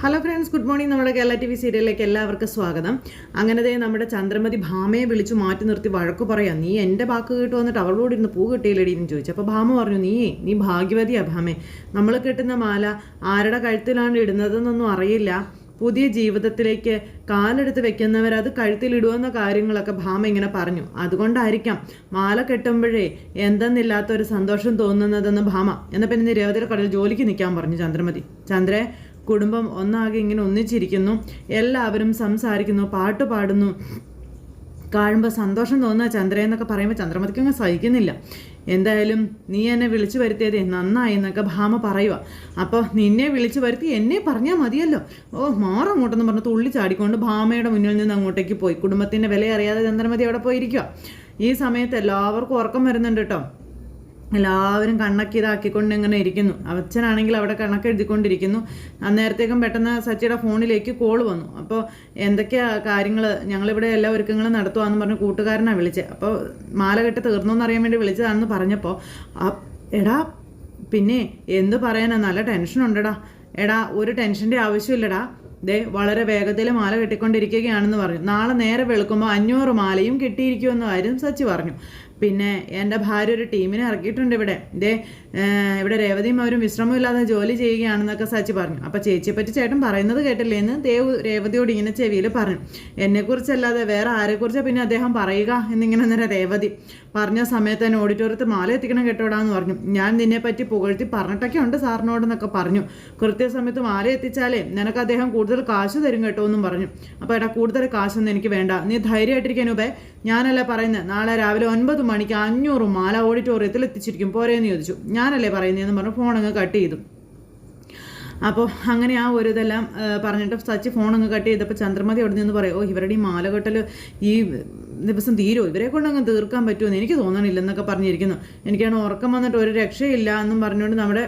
Hello friends good morning നമ്മുടെ Kerala T V സീരിയലിലേക്ക് എല്ലാവർക്കും സ്വാഗതം. അങ്ങനെ ദേ നമ്മുടെ ചന്ദ്രമതി ഭാമയെ വിളിച്ചു മാറ്റി നിർത്തി വഴക്കു പറയാം നീ എന്റെ വാക്ക് കേട്ട് വന്നിട്ട് അവളോട് ഇരുന്ന് പൂ കിട്ടിയില്ലടി എന്ന് ചോദിച്ചു. അപ്പോൾ ഭാമ പറഞ്ഞു നീ നീ ഭാഗ്യവതിയാ ഭാമേ. നമ്മൾ കെട്ടുന്ന മാല ആരുടെ കഴുത്തിലാണ് ഇടുന്നതെന്നൊന്നും അറിയില്ല. പുതിയ ജീവിതത്തിലേക്ക് കാലെടുത്ത് വെക്കുന്നവർ അത് കഴുത്തിലിടുമെന്ന കാര്യങ്ങളൊക്കെ ഭാമ ഇങ്ങനെ പറഞ്ഞു. അതുകൊണ്ടായിരിക്കാം മാല കെട്ടുമ്പോഴേ എന്തെന്നില്ലാത്ത ഒരു സന്തോഷം തോന്നുന്നതെന്ന് ഭാമ. എന്നാൽ പിന്നെ രേവതിയുടെ കടൽ ജോലിക്ക് നിൽക്കാൻ പറഞ്ഞു ചന്ദ്രമതി. ചന്ദ്രേ കുടുംബം ഒന്നാകെ ഇങ്ങനെ ഒന്നിച്ചിരിക്കുന്നു. എല്ലാവരും സംസാരിക്കുന്നു പാട്ട് പാടുന്നു. കാണുമ്പോൾ സന്തോഷം തോന്നുക ചന്ദ്ര എന്നൊക്കെ പറയുമ്പോൾ ചന്ദ്രമതിക്ക് അങ്ങ് സഹിക്കുന്നില്ല. എന്തായാലും നീ എന്നെ വിളിച്ചു വരുത്തിയതേ നന്നായി എന്നൊക്കെ ഭാമ പറയുക അപ്പോൾ നിന്നെ വിളിച്ചു വരുത്തി എന്നെ പറഞ്ഞാൽ മതിയല്ലോ. ഓ മാറും അങ്ങോട്ടെന്ന് പറഞ്ഞ് തുള്ളി ചാടിക്കൊണ്ട് ഭാമയുടെ മുന്നിൽ നിന്ന് അങ്ങോട്ടേക്ക് പോയി. കുടുംബത്തിന്റെ വില അറിയാതെ ചന്ദ്രമതി അവിടെ പോയിരിക്കുക ഈ സമയത്ത് എല്ലാവർക്കും ഉറക്കം വരുന്നുണ്ട് കേട്ടോ. എല്ലാവരും കണ്ണൊക്കെ ഇതാക്കിക്കൊണ്ട് ഇങ്ങനെ ഇരിക്കുന്നു. അച്ഛനാണെങ്കിൽ അവിടെ കണക്ക് എഴുതിക്കൊണ്ടിരിക്കുന്നു. അന്നേരത്തേക്കും പെട്ടെന്ന് സച്ചിയുടെ ഫോണിലേക്ക് കോൾ വന്നു. അപ്പോൾ എന്തൊക്കെയാ കാര്യങ്ങൾ ഞങ്ങളിവിടെ എല്ലാ ഒരുക്കങ്ങളും നടത്തുവാന്ന് പറഞ്ഞ് കൂട്ടുകാരനാണ് വിളിച്ചത് അപ്പോൾ മാല കെട്ട് തീർന്നു എന്നറിയാൻ വേണ്ടി വിളിച്ചതാണെന്ന് പറഞ്ഞപ്പോൾ എടാ പിന്നെ എന്ത് പറയാനാ? നല്ല ടെൻഷൻ ഉണ്ടടാ. എടാ ഒരു ടെൻഷന്റെ ആവശ്യമില്ലടാ. ദേ വളരെ വേഗത്തിൽ മാല കെട്ടിക്കൊണ്ടിരിക്കുകയാണെന്ന് പറഞ്ഞു. നാളെ നേരെ വെളുക്കുമ്പോൾ അഞ്ഞൂറ് മാലയും കിട്ടിയിരിക്കുമെന്നായിരുന്നു സച്ചി പറഞ്ഞു. പിന്നെ എന്റെ ഭാര്യ ഒരു ടീമിനെ ഇറക്കിയിട്ടുണ്ട് ഇവിടെ. ഇതേ ഇവിടെ രേവതിയും അവരും വിശ്രമമില്ലാതെ ജോലി ചെയ്യുകയാണെന്നൊക്കെ സച്ചി പറഞ്ഞു. അപ്പോൾ ചേച്ചിയെ പറ്റി ചേട്ടൻ പറയുന്നത് കേട്ടില്ലേ എന്ന് ദേവ് രേവതിയോട് ഇങ്ങനെ ചെവിയിൽ പറഞ്ഞു. എന്നെക്കുറിച്ചല്ലാതെ വേറെ ആരെക്കുറിച്ചാണ് പിന്നെ അദ്ദേഹം പറയുക? എന്നിങ്ങനെ നേരെ രേവതി പറഞ്ഞ സമയത്ത് തന്നെ ഓഡിറ്റോറിയത്തിൽ മാല എത്തിക്കണം കേട്ടോടാന്ന് പറഞ്ഞു. ഞാൻ നിന്നെ പറ്റി പുകഴ്ത്തി പറഞ്ഞിട്ടൊക്കെ ഉണ്ട് സാറിനോടെന്നൊക്കെ പറഞ്ഞു. കൃത്യസമയത്ത് മാല എത്തിച്ചാലേ നിനക്ക് അദ്ദേഹം കൂടുതൽ കാശ് തരും കേട്ടോ എന്നും പറഞ്ഞു. അപ്പോൾ എടാ കൂടുതൽ കാശൊന്നും എനിക്ക് വേണ്ട. നീ ധൈര്യമായിട്ടിരിക്കാൻ ഉപേ ഞാനല്ല പറയുന്നത് നാളെ രാവിലെ ഒൻപത് മണിക്ക് അഞ്ഞൂറ് മാല ഓഡിറ്റോറിയത്തിൽ എത്തിച്ചിരിക്കും. പോരേന്ന് ചോദിച്ചു. ഞാനല്ലേ പറയുന്നതെന്ന് പറഞ്ഞു. ഫോൺ അങ്ങ് കട്ട് ചെയ്തു. അപ്പോൾ അങ്ങനെ ആ ഒരു ഇതെല്ലാം പറഞ്ഞിട്ട് സച്ചി ഫോൺ അങ്ങ് കട്ട് ചെയ്തപ്പോൾ ചന്ദ്രമതി അവിടെ നിന്ന് പറയും ഓ ഇവരുടെ ഈ മാലകെട്ടൽ ഈ ദിവസം തീരുമോ ഇവരെ കൊണ്ട് അങ്ങ് തീർക്കാൻ പറ്റുമെന്ന് എനിക്ക് തോന്നണില്ലെന്നൊക്കെ പറഞ്ഞിരിക്കുന്നു. എനിക്കാണ് ഉറക്കം വന്നിട്ട് ഒരു രക്ഷയില്ല എന്നും പറഞ്ഞുകൊണ്ട് നമ്മുടെ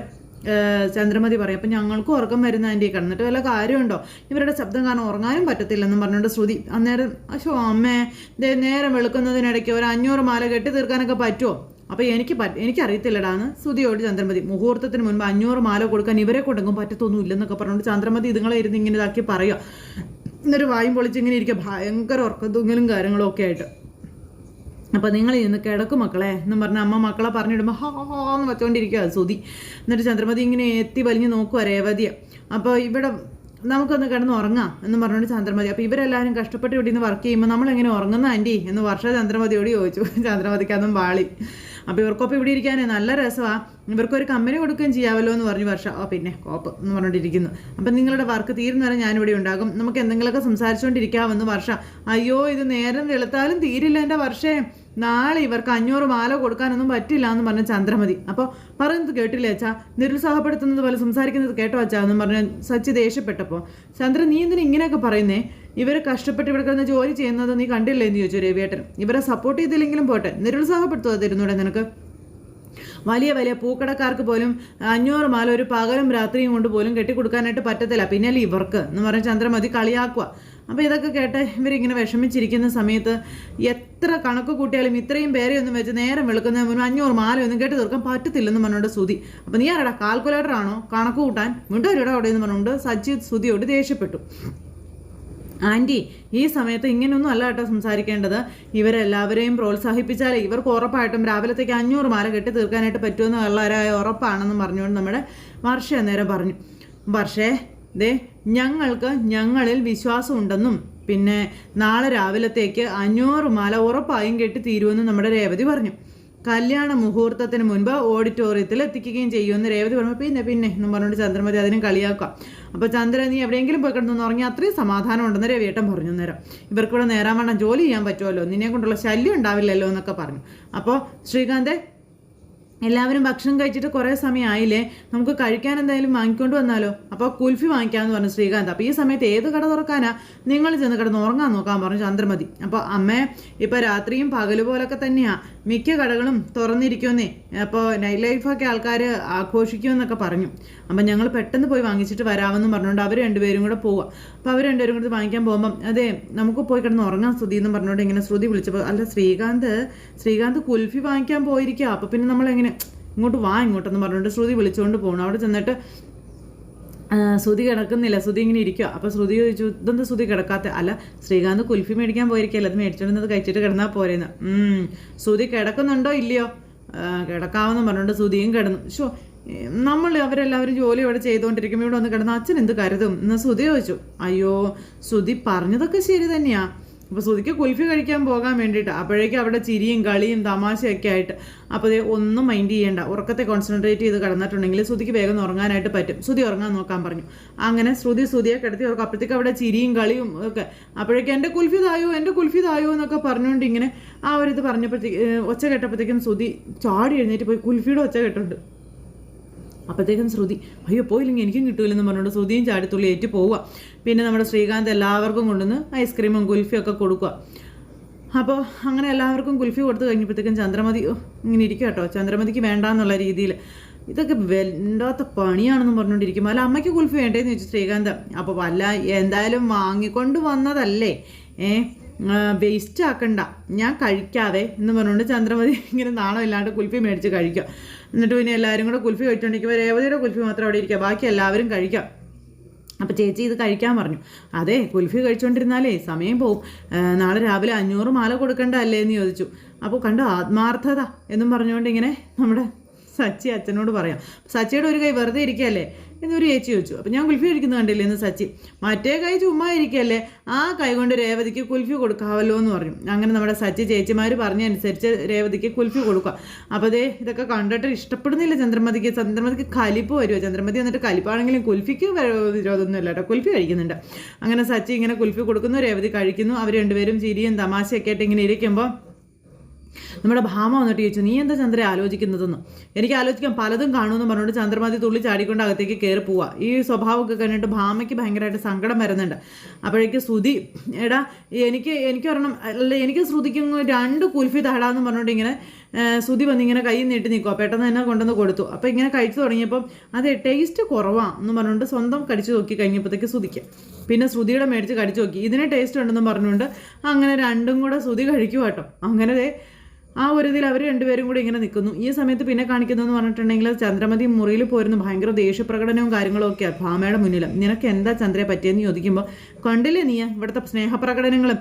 ചന്ദ്രമതി പറയും. അപ്പം ഞങ്ങൾക്കും ഉറക്കം വരുന്ന ആന്റി കിടന്നിട്ട് വല്ല കാര്യമുണ്ടോ? ഇവരുടെ ശബ്ദം കാരണം ഉറങ്ങാനും പറ്റത്തില്ലെന്നും പറഞ്ഞുകൊണ്ട് ശ്രുതി അന്നേരം അശോ അമ്മേ നേരം വെളുക്കുന്നതിനിടയ്ക്ക് ഒരു അഞ്ഞൂറ് മാല കെട്ടി തീർക്കാനൊക്കെ പറ്റുമോ അപ്പോൾ എനിക്ക് എനിക്ക് എനിക്കറിയത്തില്ലടാന്ന് സുതിയോട് ചന്ദ്രമതി മുഹൂർത്തത്തിന് മുൻപ് അഞ്ഞൂറ് മാല കൊടുക്കാൻ ഇവരെ കൊണ്ടെങ്കും പറ്റത്തൊന്നും ഇല്ലെന്നൊക്കെ പറഞ്ഞുകൊണ്ട് ചന്ദ്രമതി ഇതുങ്ങളെ ഇരുന്ന് ഇങ്ങനെ ഇതാക്കി പറയുക എന്നൊരു വായും പൊളിച്ച് ഇങ്ങനെ ഇരിക്കുക ഭയങ്കര ഉറക്കത്തുങ്ങലും കാര്യങ്ങളും ഒക്കെ ആയിട്ട്. അപ്പോൾ നിങ്ങൾ ഇന്ന് കിടക്കും മക്കളെ എന്നും പറഞ്ഞ അമ്മ മക്കളെ പറഞ്ഞിടുമ്പോൾ ഹാ എന്ന് വെച്ചുകൊണ്ടിരിക്കുക സുതി എന്നിട്ട് ചന്ദ്രമതി ഇങ്ങനെ എത്തി വലിഞ്ഞ് നോക്കുക രേവതിയ. അപ്പോൾ ഇവിടെ നമുക്കൊന്ന് കിടന്ന് ഉറങ്ങാം എന്ന് പറഞ്ഞുകൊണ്ട് ചന്ദ്രമതി അപ്പോൾ ഇവരെല്ലാവരും കഷ്ടപ്പെട്ട് ഇവിടെ നിന്ന് വർക്ക് ചെയ്യുമ്പോൾ നമ്മളെങ്ങനെ ഉറങ്ങുന്ന ആന്റി എന്ന് വർഷ ചന്ദ്രമതിയോട് ചോദിച്ചു. ചന്ദ്രമതിക്ക് അതും വാളി. അപ്പോൾ ഇവർക്കൊപ്പം ഇവിടെ ഇരിക്കാനേ നല്ല രസമാണ് ഇവർക്കൊരു കമ്പനി കൊടുക്കുകയും ചെയ്യാമല്ലോ എന്ന് പറഞ്ഞു വർഷ ഓ പിന്നെ കോപ്പ് എന്ന് പറഞ്ഞിട്ടിരിക്കുന്നു അപ്പം നിങ്ങളുടെ വർക്ക് തീരുന്ന വരെ ഞാനിവിടെ ഉണ്ടാകും. നമുക്ക് എന്തെങ്കിലുമൊക്കെ സംസാരിച്ചുകൊണ്ടിരിക്കാമെന്ന് വർഷ അയ്യോ ഇത് നേരം വെളുത്താലും തീരില്ല എന്റെ വർഷേ. നാളെ ഇവർക്ക് അഞ്ഞൂറ് മാല കൊടുക്കാനൊന്നും പറ്റില്ല എന്ന് പറഞ്ഞ ചന്ദ്രമതി. അപ്പോൾ പറയുന്നത് കേട്ടില്ലേ അച്ഛാ? നിരുത്സാഹപ്പെടുത്തുന്നത് പോലെ സംസാരിക്കുന്നത് കേട്ടോ അച്ഛാ എന്ന് പറഞ്ഞ സച്ചി ദേഷ്യപ്പെട്ടപ്പോൾ ചന്ദ്രൻ നീ എന്തിനാ ഇങ്ങനെയൊക്കെ പറയുന്നേ? ഇവർ കഷ്ടപ്പെട്ട് ഇവിടെ കിടന്ന് ജോലി ചെയ്യുന്നത് നീ കണ്ടില്ലേ? എന്ന് ചോദിച്ചു രവിയേട്ടൻ. ഇവരെ സപ്പോർട്ട് ചെയ്തില്ലെങ്കിലും പോട്ടെ. നിരുത്സാഹപ്പെടുത്തുക തരുന്നൂടെ നിനക്ക്? വലിയ വലിയ പൂക്കടക്കാർക്ക് പോലും അഞ്ഞൂറ് മാല ഒരു പകലും രാത്രിയും കൊണ്ട് പോലും കെട്ടിക്കൊടുക്കാനായിട്ട് പറ്റത്തില്ല. പിന്നെ ഇവർക്ക്? എന്ന് പറഞ്ഞ ചന്ദ്രമതി കളിയാക്കുക അപ്പോൾ ഇതൊക്കെ കേട്ട് ഇവരിങ്ങനെ വിഷമിച്ചിരിക്കുന്ന സമയത്ത് എത്ര കണക്ക് കൂട്ടിയാലും ഇത്രയും പേരെ ഒന്നും വെച്ച് നേരം വെളുക്കുന്നതിന് മുന്നേ അഞ്ഞൂറ് മാലയൊന്നും കേട്ട് തീർക്കാൻ പറ്റത്തില്ലെന്ന് പറഞ്ഞുകൊണ്ട് സുതി അപ്പോൾ നീ ആരാടാ? കാൽക്കുലേറ്റർ ആണോ? കണക്ക് കൂട്ടാൻ? വീണ്ടും അവിടെ എന്ന് പറഞ്ഞുകൊണ്ട് സജിത് സുതിയോട് ദേഷ്യപ്പെട്ടു. ആന്റി ഈ സമയത്ത് ഇങ്ങനെയൊന്നും അല്ല കേട്ടോ സംസാരിക്കേണ്ടത്. ഇവരെല്ലാവരെയും പ്രോത്സാഹിപ്പിച്ചാൽ ഇവർക്ക് ഉറപ്പായിട്ടും രാവിലത്തേക്ക് അഞ്ഞൂറ് മാല കെട്ടി തീർക്കാനായിട്ട് പറ്റുമെന്ന് ഉള്ളവരായ ഉറപ്പാണെന്ന് പറഞ്ഞുകൊണ്ട് നമ്മുടെ വർഷ നേരം പറഞ്ഞു. വർഷേ ദേ ഞങ്ങൾക്ക് ഞങ്ങളിൽ വിശ്വാസമുണ്ടെന്നും പിന്നെ നാളെ രാവിലത്തേക്ക് അഞ്ഞൂറ് മാല ഉറപ്പായും കെട്ടി തീരുമെന്നും നമ്മുടെ രേവതി പറഞ്ഞു. കല്യാണ മുഹൂർത്തത്തിന് മുൻപ് ഓഡിറ്റോറിയത്തിൽ എത്തിക്കുകയും ചെയ്യുമെന്ന് രേവതി പറഞ്ഞു. പിന്നെ പിന്നെ എന്നും പറഞ്ഞുകൊണ്ട് ചന്ദ്രമതി അതിനും കളിയാക്കാം അപ്പോൾ ചന്ദ്രൻ നീ എവിടെയെങ്കിലും പോയി കിടന്നു പറഞ്ഞാൽ അത്രയും സമാധാനം ഉണ്ടെന്ന് രവിയേട്ടൻ പറഞ്ഞു നേരം ഇവർക്കിവിടെ നേരാൻ വേണം ജോലി ചെയ്യാൻ പറ്റുമല്ലോ നിന്നെ കൊണ്ടുള്ള ശല്യം ഉണ്ടാവില്ലല്ലോ എന്നൊക്കെ പറഞ്ഞു. അപ്പോൾ ശ്രീകാന്തെ എല്ലാവരും ഭക്ഷണം കഴിച്ചിട്ട് കുറേ സമയമായില്ലേ? നമുക്ക് കഴിക്കാൻ എന്തായാലും വാങ്ങിക്കൊണ്ട് വന്നാലോ? അപ്പോൾ കുൽഫി വാങ്ങിക്കാമെന്ന് പറഞ്ഞു ശ്രീകാന്ത്. അപ്പോൾ ഈ സമയത്ത് ഏത് കട തുറക്കാനാ? നിങ്ങൾ ചെന്ന് കിടന്ന് ഉറങ്ങാൻ നോക്കാൻ പറഞ്ഞു ചന്ദ്രമതി. അപ്പോൾ അമ്മേ ഇപ്പോൾ രാത്രിയും പകൽ പോലൊക്കെ തന്നെയാണ് മിക്ക കടകളും തുറന്നിരിക്കുമെന്നേ. അപ്പോൾ നൈറ്റ് ലൈഫൊക്കെ ആൾക്കാർ ആഘോഷിക്കുമെന്നൊക്കെ പറഞ്ഞു. അപ്പം ഞങ്ങൾ പെട്ടെന്ന് പോയി വാങ്ങിച്ചിട്ട് വരാമെന്ന് പറഞ്ഞുകൊണ്ട് അവർ രണ്ടുപേരും കൂടെ പോവുക അപ്പോൾ അവർ രണ്ടുപേരും കൂടി വാങ്ങിക്കാൻ പോകുമ്പം അതെ നമുക്ക് പോയി കിടന്ന് ഉറങ്ങാൻ ശ്രുതി എന്ന് പറഞ്ഞുകൊണ്ട് ഇങ്ങനെ ശ്രുതി വിളിച്ചപ്പോൾ അല്ല ശ്രീകാന്ത് ശ്രീകാന്ത് കുൽഫി വാങ്ങിക്കാൻ പോയിരിക്കുക അപ്പോൾ പിന്നെ നമ്മൾ എങ്ങനെ ഇങ്ങോട്ട് വാ ഇങ്ങോട്ടെന്ന് പറഞ്ഞുകൊണ്ട് ശ്രുതി വിളിച്ചുകൊണ്ട് പോകണം അവിടെ ചെന്നിട്ട് ശ്രുതി കിടക്കുന്നില്ല. ശ്രുതി ഇങ്ങനെ ഇരിക്കുക അപ്പോൾ ശ്രുതി ചോദിച്ചു ഇതെന്താ ശ്രുതി കിടക്കാത്ത? അല്ല ശ്രീകാന്ത് കുൽഫി മേടിക്കാൻ പോയിരിക്കല്ല അത് മേടിച്ചോണ്ടത് കഴിച്ചിട്ട് കിടന്നാൽ പോരെന്ന്. ശ്രുതി കിടക്കുന്നുണ്ടോ ഇല്ലയോ? കിടക്കാവെന്ന് പറഞ്ഞുകൊണ്ട് ശ്രുതിയും കിടന്നു. ഷോ നമ്മൾ അവരെല്ലാവരും ജോലി ഇവിടെ ചെയ്തുകൊണ്ടിരിക്കുമ്പോൾ ഇവിടെ വന്ന് കിടന്ന അച്ഛൻ എന്ത് കരുതും? എന്ന് ശ്രുതി ചോദിച്ചു. അയ്യോ ശ്രുതി പറഞ്ഞതൊക്കെ ശരി തന്നെയാ. അപ്പോൾ ശ്രുതിക്ക് കുൽഫി കഴിക്കാൻ പോകാൻ വേണ്ടിയിട്ട് അപ്പോഴേക്കും അവിടെ ചിരിയും കളിയും തമാശയൊക്കെ ആയിട്ട്. അപ്പോൾ ഒന്നും മൈൻഡ് ചെയ്യേണ്ട. ഉറക്കത്തെ കോൺസെൻട്രേറ്റ് ചെയ്ത് കിടന്നിട്ടുണ്ടെങ്കിൽ ശ്രുതിക്ക് വേഗം ഉറങ്ങാനായിട്ട് പറ്റും. ശ്രുതി ഉറങ്ങാൻ നോക്കാൻ പറഞ്ഞു. അങ്ങനെ ശ്രുതി ശ്രുതിയെ കിടത്തി ഉറക്കും. അപ്പോഴത്തേക്ക് അവിടെ ചിരിയും കളിയും ഒക്കെ. അപ്പോഴേക്കും എന്റെ കുൽഫി തായോ? എന്റെ കുൽഫി തായോ? എന്നൊക്കെ പറഞ്ഞുകൊണ്ട് ഇങ്ങനെ ആ ഒരു ഇത് പറഞ്ഞപ്പോഴത്തേക്ക് ഒച്ച കേട്ടപ്പോഴത്തേക്കും ശ്രുതി ചാടി എഴുന്നേറ്റ് പോയി. കുൽഫിയുടെ ഒച്ച കേട്ടുണ്ട് അപ്പോഴത്തേക്കും ശ്രുതി അയ്യോ പോയില്ലെങ്കിൽ എനിക്കും കിട്ടൂലെന്ന് പറഞ്ഞുകൊണ്ട് ശ്രുതിയും ചാടിത്തുള്ളി ഏറ്റു പോവുക. പിന്നെ നമ്മുടെ ശ്രീകാന്ത് എല്ലാവർക്കും കൊണ്ടുവന്ന് ഐസ്ക്രീമും കുൽഫിയും ഒക്കെ കൊടുക്കുക. അപ്പോൾ അങ്ങനെ എല്ലാവർക്കും കുൽഫി കൊടുത്തു കഴിഞ്ഞപ്പോഴത്തേക്കും ചന്ദ്രമതി ഇങ്ങനെ ഇരിക്കുക കേട്ടോ. ചന്ദ്രമതിക്ക് വേണ്ടാന്നുള്ള രീതിയിൽ ഇതൊക്കെ വേണ്ടാത്ത പണിയാണെന്ന് പറഞ്ഞുകൊണ്ടിരിക്കുമ്പോൾ അല്ല അമ്മയ്ക്ക് കുൽഫി വേണ്ടേന്ന് ചോദിച്ചു ശ്രീകാന്ത്. അപ്പോൾ വല്ല എന്തായാലും വാങ്ങിക്കൊണ്ട് വന്നതല്ലേ? ഏ? വേസ്റ്റ് ആക്കണ്ട. ഞാൻ കഴിക്കാതെ എന്ന് പറഞ്ഞുകൊണ്ട് ചന്ദ്രമതി ഇങ്ങനെ നാണമില്ലാണ്ട് കുൽഫി മേടിച്ച് കഴിക്കുക എന്നിട്ട് പിന്നെ എല്ലാവരും കൂടെ കുൽഫി കഴിച്ചുകൊണ്ടിരിക്കുമ്പോൾ രേവതിയുടെ കുൽഫി മാത്രം അവിടെ ഇരിക്കുക ബാക്കി എല്ലാവരും കഴിക്കാം. അപ്പോൾ ചേച്ചി ഇത് കഴിക്കാൻ പറഞ്ഞു. അതെ കുൽഫി കഴിച്ചുകൊണ്ടിരുന്നാലേ സമയം പോവും. നാളെ രാവിലെ അഞ്ഞൂറ് മാല കൊടുക്കണ്ട അല്ലേ എന്ന് ചോദിച്ചു. അപ്പോൾ കണ്ടോ ആത്മാർത്ഥത എന്നും പറഞ്ഞുകൊണ്ട് ഇങ്ങനെ നമ്മുടെ സച്ചി അച്ഛനോട് പറയാം. സച്ചിയുടെ ഒരു കൈ വെറുതെ ഇരിക്കുകയല്ലേ? എന്നൊരു ചേച്ചി ചോദിച്ചു. അപ്പം ഞാൻ കുൽഫി കഴിക്കുന്നത് കണ്ടില്ലേ എന്ന് സച്ചി? മറ്റേ കൈ ചുമ്മാ ഇരിക്കുകയല്ലേ ആ കൈ കൊണ്ട് രേവതിക്ക് കുൽഫി കൊടുക്കാമല്ലോ എന്ന് പറഞ്ഞു. അങ്ങനെ നമ്മുടെ സച്ചി ചേച്ചിമാർ പറഞ്ഞനുസരിച്ച് രേവതിക്ക് കുൽഫി കൊടുക്കുക. അപ്പോൾ അതേ ഇതൊക്കെ കണ്ടിട്ട് ഇഷ്ടപ്പെടുന്നില്ല ചന്ദ്രമതിക്ക്. ചന്ദ്രമതിക്ക് കലിപ്പ് വരുമോ ചന്ദ്രമതി എന്നിട്ട് കലിപ്പാണെങ്കിലും കുൽഫിക്ക് വിരോധമൊന്നും ഇല്ല കേട്ടോ. കുൽഫി കഴിക്കുന്നുണ്ട്. അങ്ങനെ സച്ചി ഇങ്ങനെ കുൽഫി കൊടുക്കുന്നു രേവതി കഴിക്കുന്നു. അവർ രണ്ടുപേരും ചിരിയും തമാശയൊക്കെ ആയിട്ട് ഇങ്ങനെ ഇരിക്കുമ്പോൾ നമ്മുടെ ഭാമ വന്നിട്ട് ചോദിച്ചു നീ എന്താ ചന്ദ്ര ആലോചിക്കുന്നതെന്ന്? എനിക്ക് ആലോചിക്കാൻ പലതും കാണുമെന്ന് പറഞ്ഞുകൊണ്ട് ചന്ദ്രമതി തുള്ളി ചാടിക്കൊണ്ട് അകത്തേക്ക് കയറി പോവാ. ഈ സ്വഭാവമൊക്കെ കണ്ടിട്ട് ഭാമയ്ക്ക് ഭയങ്കരമായിട്ട് സങ്കടം വരുന്നുണ്ട്. അപ്പോഴേക്ക് ശ്രുതി എടാ എനിക്ക് എനിക്ക് ഒരെണ്ണം അല്ല എനിക്ക് ശ്രുതിക്കും രണ്ട് കുൽഫി താടാന്ന് പറഞ്ഞുകൊണ്ട് ഇങ്ങനെ ശ്രുതി വന്ന് ഇങ്ങനെ കൈ നീട്ടി നിൽക്കുക പെട്ടെന്ന് തന്നെ കൊണ്ടുവന്ന് കൊടുത്തു. അപ്പോൾ ഇങ്ങനെ കഴിച്ചു തുടങ്ങിയപ്പം അത് ടേസ്റ്റ് കുറവാണ് എന്ന് പറഞ്ഞുകൊണ്ട് സ്വന്തം കടിച്ചു നോക്കി കഴിഞ്ഞപ്പോഴത്തേക്ക് ശ്രുതിക്ക്. പിന്നെ ശ്രുതിയുടെ മേടിച്ച് കടിച്ചു നോക്കി. ഇതിന് ടേസ്റ്റ് ഉണ്ടെന്ന് പറഞ്ഞുകൊണ്ട് അങ്ങനെ രണ്ടും കൂടെ ശ്രുതി കഴിക്കുക കേട്ടോ. അങ്ങനെ ആ ഒരു ഇതിൽ അവർ രണ്ടുപേരും കൂടി ഇങ്ങനെ നിൽക്കുന്നു. ഈ സമയത്ത് പിന്നെ കാണിക്കുന്നതെന്ന് പറഞ്ഞിട്ടുണ്ടെങ്കിൽ ചന്ദ്രമതി മുറിയിൽ പോരുന്ന ഭയങ്കര ദേഷ്യപ്രകടനവും കാര്യങ്ങളും ഒക്കെയാണ് ഭാമയുടെ മുന്നിൽ. നിനക്ക് എന്താ ചന്ദ്രയെ പറ്റിയെന്ന് ചോദിക്കുമ്പോൾ കണ്ടില്ലേ നീ ഇവിടുത്തെ സ്നേഹപ്രകടനങ്ങളും?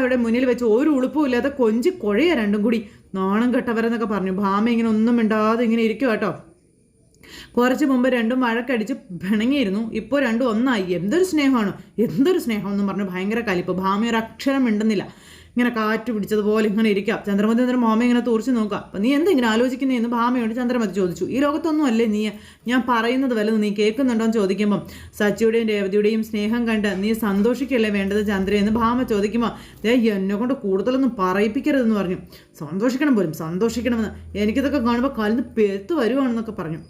അവിടെ മുന്നിൽ വെച്ച് ഒരു ഉളുപ്പും ഇല്ലാതെ കൊഞ്ചി കുഴയ രണ്ടും കൂടി. നാണം കെട്ടവരെന്നൊക്കെ പറഞ്ഞു. ഭാമ ഇങ്ങനെ ഒന്നും മിണ്ടാതെ ഇങ്ങനെ ഇരിക്കും കേട്ടോ. കുറച്ച് മുമ്പ് രണ്ടും വഴക്കടിച്ച് പിണങ്ങിയിരുന്നു. ഇപ്പോൾ രണ്ടും ഒന്നായി. എന്തൊരു സ്നേഹമാണ്? എന്തൊരു സ്നേഹം എന്നും പറഞ്ഞു ഭയങ്കര കലിപ്പ്. ഭാമ ഒരു അക്ഷരം മിണ്ടുന്നില്ല. ഇങ്ങനെ കാറ്റ് പിടിച്ചതുപോലെ ഇങ്ങനെ ഇരിക്കാം. ചന്ദ്രമതി എന്നൊരു മോമ ഇങ്ങനെ തുറച്ച് നോക്കാം അപ്പം നീ എന്തെങ്കിലും ആലോചിക്കുന്നേ എന്ന് ഭാമയോട് ചന്ദ്രമതി ചോദിച്ചു. ഈ ലോകത്തൊന്നും അല്ലേ നീ? ഞാൻ പറയുന്നത് വല്ലതും നീ കേൾക്കുന്നുണ്ടോ എന്ന് ചോദിക്കുമ്പം സച്ചിയുടെയും രേവതിയുടെയും സ്നേഹം കണ്ട് നീ സന്തോഷിക്കല്ലേ വേണ്ടത് ചന്ദ്ര എന്ന് ഭാമ ചോദിക്കുമ്പോൾ ദേ എന്നെ കൊണ്ട് കൂടുതലൊന്നും പറയിപ്പിക്കരുതെന്ന് പറഞ്ഞു. സന്തോഷിക്കണം പോലും സന്തോഷിക്കണമെന്ന്. എനിക്കിതൊക്കെ കാണുമ്പോൾ കാലിന്ന് പെരുത്ത് വരുവാണെന്നൊക്കെ പറഞ്ഞു.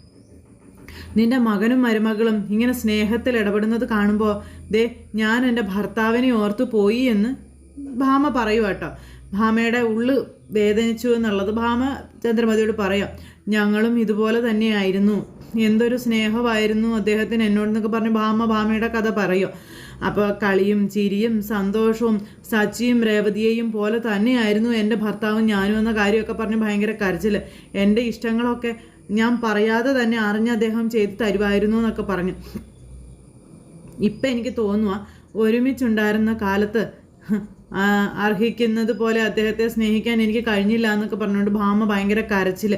നിന്റെ മകനും മരുമകളും ഇങ്ങനെ സ്നേഹത്തിൽ ഇടപെടുന്നത് കാണുമ്പോൾ ദേ ഞാൻ എന്റെ ഭർത്താവിനെ ഓർത്തു പോയി എന്ന് ഭാമ പറയുക കേട്ടോ. ഭാമയുടെ ഉള്ളു വേദനിച്ചു എന്നുള്ളത് ഭാമ ചന്ദ്രമതിയോട് പറയാം. ഞങ്ങളും ഇതുപോലെ തന്നെയായിരുന്നു. എന്തൊരു സ്നേഹമായിരുന്നു അദ്ദേഹത്തിന് എന്നോടെന്നൊക്കെ പറഞ്ഞ് ഭാമ ഭാമയുടെ കഥ പറയും. അപ്പോൾ കളിയും ചിരിയും സന്തോഷവും സച്ചിയും രേവതിയെയും പോലെ തന്നെയായിരുന്നു എന്റെ ഭർത്താവും ഞാനും എന്ന കാര്യമൊക്കെ പറഞ്ഞ് ഭയങ്കര കരച്ചിൽ എന്റെ ഇഷ്ടങ്ങളൊക്കെ ഞാൻ പറയാതെ തന്നെ അറിഞ്ഞ് അദ്ദേഹം ചെയ്തു തരുമായിരുന്നു എന്നൊക്കെ പറഞ്ഞു. ഇപ്പം എനിക്ക് തോന്നുക ഒരുമിച്ചുണ്ടായിരുന്ന കാലത്ത് അർഹിക്കുന്നത് പോലെ അദ്ദേഹത്തെ സ്നേഹിക്കാൻ എനിക്ക് കഴിഞ്ഞില്ല എന്നൊക്കെ പറഞ്ഞുകൊണ്ട് ഭാമ ഭയങ്കര കരച്ചിൽ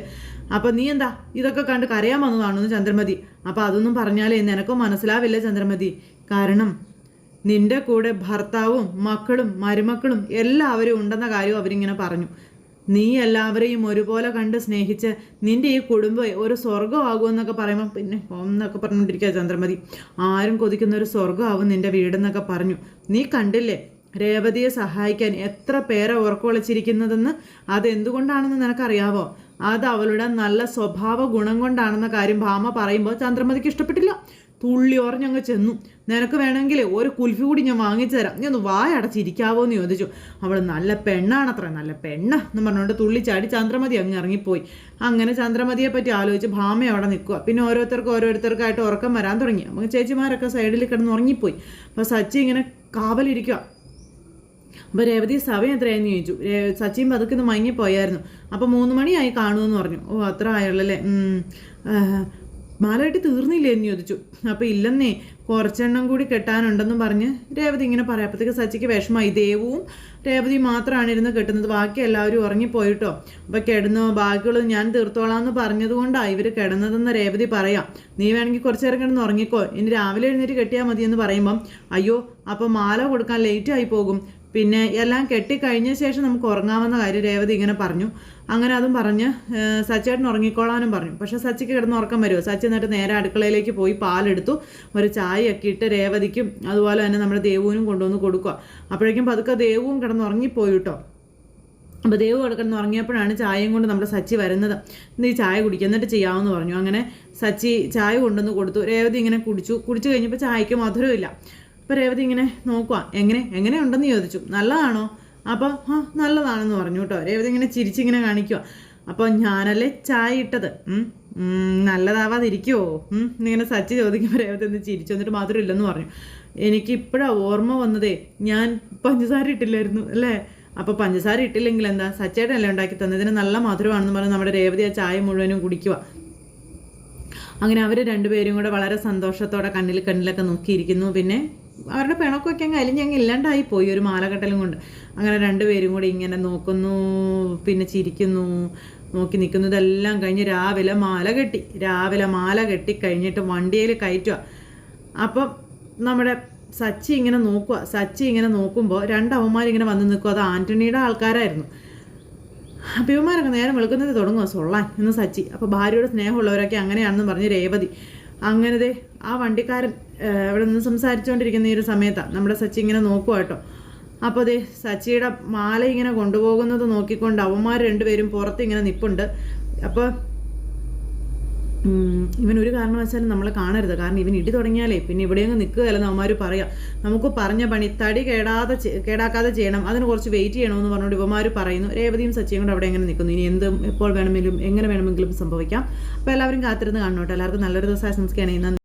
അപ്പം നീ എന്താ? ഇതൊക്കെ കണ്ട് കരയാൻ വന്നതാണെന്ന് ചന്ദ്രമതി. അപ്പം അതൊന്നും പറഞ്ഞാലേ നിനക്കും മനസ്സിലാവില്ല ചന്ദ്രമതി. കാരണം നിന്റെ കൂടെ ഭർത്താവും മക്കളും മരുമക്കളും എല്ലാവരും ഉണ്ടെന്ന കാര്യം അവരിങ്ങനെ പറഞ്ഞു. നീ എല്ലാവരെയും ഒരുപോലെ കണ്ട് സ്നേഹിച്ച് നിന്റെ ഈ കുടുംബം ഒരു സ്വർഗമാകുമെന്നൊക്കെ പറയുമ്പോൾ പിന്നെ ഒന്നൊക്കെ പറഞ്ഞുകൊണ്ടിരിക്കുക ചന്ദ്രമതി. ആരും കൊതിക്കുന്ന ഒരു സ്വർഗമാവും നിന്റെ വീടെന്നൊക്കെ പറഞ്ഞു. നീ കണ്ടില്ലേ? രേവതിയെ സഹായിക്കാൻ എത്ര പേരെ ഉറക്കൊളിച്ചിരിക്കുന്നതെന്ന് അതെന്തുകൊണ്ടാണെന്ന് നിനക്കറിയാവോ? അത് അവളുടെ നല്ല സ്വഭാവ ഗുണം കൊണ്ടാണെന്ന കാര്യം ഭാമ പറയുമ്പോൾ ചന്ദ്രമതിക്ക് ഇഷ്ടപ്പെട്ടില്ല. തുള്ളി ഓർഞ്ഞങ്ങ് ചെന്നു. നിനക്ക് വേണമെങ്കിൽ ഒരു കുൽഫി കൂടി ഞാൻ വാങ്ങിച്ചു തരാം. നീ ഒന്ന് വായടച്ചിരിക്കാവോ എന്ന് ചോദിച്ചു. അവൾ നല്ല പെണ്ണാണത്ര നല്ല പെണ്ണ എന്ന് പറഞ്ഞുകൊണ്ട് തുള്ളിച്ചാടി ചന്ദ്രമതി അങ്ങ് ഇറങ്ങിപ്പോയി. അങ്ങനെ ചന്ദ്രമതിയെ പറ്റി ആലോചിച്ച് ഭാമ അവിടെ നിൽക്കുക പിന്നെ ഓരോരുത്തർക്ക് ഓരോരുത്തർക്കായിട്ട് ഉറക്കം വരാൻ തുടങ്ങി. നമുക്ക് ചേച്ചിമാരൊക്കെ സൈഡിൽ കിടന്ന് ഉറങ്ങിപ്പോയി. അപ്പോൾ സച്ചി ഇങ്ങനെ കാവലിരിക്കുക അപ്പോൾ രേവതി സമയം എത്രയായെന്ന് ചോദിച്ചു. സച്ചിൻ പതുക്കെ ഒന്ന് മയങ്ങിപ്പോയായിരുന്നു അപ്പോൾ മൂന്ന് മണിയായി കാണുമെന്ന് പറഞ്ഞു. ഓ അത്ര ആയുള്ളല്ലേ. ആ, തീർന്നില്ലേ എന്ന് ചോദിച്ചു. അപ്പോൾ ഇല്ലെന്നേ കുറച്ചെണ്ണം കൂടി കെട്ടാനുണ്ടെന്നും പറഞ്ഞ് രേവതി ഇങ്ങനെ പറയാം. അപ്പോഴത്തേക്ക് സച്ചിക്ക് വിഷമമായി. ദേവവും രേവതി മാത്രമാണ് ഇരുന്ന് കെട്ടുന്നത്. ബാക്കി എല്ലാവരും ഉറങ്ങിപ്പോയിട്ടോ? അപ്പോൾ കിടന്നു? ബാക്കിയുള്ളത് ഞാൻ തീർത്തോളാം എന്ന് പറഞ്ഞതുകൊണ്ടാണ് ഇവർ കിടന്നതെന്ന് രേവതി പറയാം. നീ വേണമെങ്കിൽ കുറച്ച് നേരം കിടന്ന് ഉറങ്ങിക്കോ. ഇനി രാവിലെ എഴുന്നേറ്റ് കെട്ടിയാൽ മതി എന്ന് പറയുമ്പം അയ്യോ അപ്പോൾ മാല കൊടുക്കാൻ ലേറ്റ് ആയി പോകും. പിന്നെ എല്ലാം കെട്ടിക്കഴിഞ്ഞ ശേഷം നമുക്ക് ഉറങ്ങാമെന്ന കാര്യം രേവതി ഇങ്ങനെ പറഞ്ഞു. അങ്ങനെ അതും പറഞ്ഞ് സച്ചേട്ടൻ ഉറങ്ങിക്കോളാനും പറഞ്ഞു. പക്ഷേ സച്ചിക്ക് കിടന്ന് ഉറക്കം വരുമോ സച്ചി എന്നിട്ട് നേരെ അടുക്കളയിലേക്ക് പോയി പാലെടുത്തു. ഒരു ചായയൊക്കെ ഇട്ട് രേവതിക്കും അതുപോലെ തന്നെ നമ്മുടെ ദേവുവിനും കൊണ്ടുവന്ന് കൊടുക്കുക. അപ്പോഴേക്കും പതുക്കെ ദേവും കിടന്ന് ഉറങ്ങിപ്പോയി കേട്ടോ. അപ്പോൾ ദേവ് കിടക്കുന്ന ഉറങ്ങിയപ്പോഴാണ് ചായയും കൊണ്ട് നമ്മുടെ സച്ചി വരുന്നത്. നീ ചായ കുടിക്കുക എന്നിട്ട് ചെയ്യാമെന്ന് പറഞ്ഞു. അങ്ങനെ സച്ചി ചായ കൊണ്ടുവന്ന് കൊടുത്തു. രേവതി ഇങ്ങനെ കുടിച്ചു. കുടിച്ചു കഴിഞ്ഞപ്പോൾ ചായയ്ക്ക് മധുരമില്ല. അപ്പോൾ രേവതി ഇങ്ങനെ നോക്കുക എങ്ങനെ? എങ്ങനെ ഉണ്ടെന്ന് ചോദിച്ചു. നല്ലതാണോ? അപ്പോൾ ആ നല്ലതാണെന്ന് പറഞ്ഞു കേട്ടോ. രേവതി ഇങ്ങനെ ചിരിച്ചിങ്ങനെ കാണിക്കുക അപ്പോൾ ഞാനല്ലേ ചായ ഇട്ടത്. നല്ലതാവാതിരിക്കുമോ ഇങ്ങനെ സച്ചി ചോദിക്കുമ്പോൾ രേവതി ഒന്ന് ചിരിച്ചു വന്നിട്ട് മാത്രം ഇല്ലെന്ന് പറഞ്ഞു. എനിക്ക് ഇപ്പോഴാ ഓർമ്മ വന്നതേ. ഞാൻ പഞ്ചസാര ഇട്ടില്ലായിരുന്നു അല്ലേ? അപ്പോൾ പഞ്ചസാര ഇട്ടില്ലെങ്കിൽ എന്താ? സച്ചേട്ടനല്ലേ ഉണ്ടാക്കി തന്നതിന് നല്ല മധുരമാണെന്ന് പറഞ്ഞ് നമ്മുടെ രേവതി ആ ചായ മുഴുവനും കുടിക്കുക അങ്ങനെ അവർ രണ്ടുപേരും കൂടെ വളരെ സന്തോഷത്തോടെ കണ്ണിൽ കണ്ണിലൊക്കെ നോക്കിയിരിക്കുന്നു. പിന്നെ അവരുടെ പിണക്കൊക്കെ അങ്ങ് അലിഞ്ഞങ്ങ് ഇല്ലാണ്ടായി പോയി ഒരു മാലകെട്ടലും കൊണ്ട്. അങ്ങനെ രണ്ടുപേരും കൂടി ഇങ്ങനെ നോക്കുന്നു പിന്നെ ചിരിക്കുന്നു നോക്കി നിൽക്കുന്നതെല്ലാം കഴിഞ്ഞ് രാവിലെ മാല കെട്ടി രാവിലെ മാല കെട്ടി കഴിഞ്ഞിട്ട് വണ്ടിയിൽ കയറ്റുക അപ്പം നമ്മുടെ സച്ചി ഇങ്ങനെ നോക്കുക സച്ചി ഇങ്ങനെ നോക്കുമ്പോൾ രണ്ട് അവന്മാരിങ്ങനെ വന്ന് നിൽക്കുക അത് ആന്റണിയുടെ ആൾക്കാരായിരുന്നു. അപ്പം ഇവന്മാരൊക്കെ നേരം വെളുക്കുന്നത് തുടങ്ങുക സൊള്ളാൻ എന്ന് സച്ചി. അപ്പോൾ ഭാര്യയുടെ സ്നേഹമുള്ളവരൊക്കെ അങ്ങനെയാണെന്ന് പറഞ്ഞ് രേവതി. അങ്ങനത്തെ ആ വണ്ടിക്കാരൻ അവിടെ നിന്ന് സംസാരിച്ചുകൊണ്ടിരിക്കുന്ന ഈ ഒരു സമയത്താണ് നമ്മുടെ സച്ചി ഇങ്ങനെ നോക്കുക കേട്ടോ. അപ്പോൾ അതെ സച്ചിയുടെ മാല ഇങ്ങനെ കൊണ്ടുപോകുന്നത് നോക്കിക്കൊണ്ട് അവന്മാർ രണ്ടുപേരും പുറത്ത് ഇങ്ങനെ നിപ്പുണ്ട്. അപ്പോൾ ഇവൻ ഒരു കാരണവശാലും നമ്മളെ കാണരുത്. കാരണം ഇവൻ ഇടി തുടങ്ങിയാലേ പിന്നെ ഇവിടെയൊന്നും നിൽക്കുകയല്ലെന്ന് അവന്മാർ പറയാം. നമുക്ക് പറഞ്ഞ പണി തടി കേടാതെ കേടാക്കാതെ ചെയ്യണം. അതിന് കുറച്ച് വെയിറ്റ് ചെയ്യണമെന്ന് പറഞ്ഞുകൊണ്ട് ഇവന്മാർ പറയുന്നു. രേവതിയും സച്ചിയും കൂടെ അവിടെ എങ്ങനെ നിൽക്കുന്നു? ഇനി എന്ത് എപ്പോൾ വേണമെങ്കിലും എങ്ങനെ വേണമെങ്കിലും സംഭവിക്കാം. അപ്പോൾ എല്ലാവരും കാത്തിരുന്ന് കാണണോട്ടെ. എല്ലാവർക്കും നല്ലൊരു ദിവസം ആശംസിക്കുകയാണ്.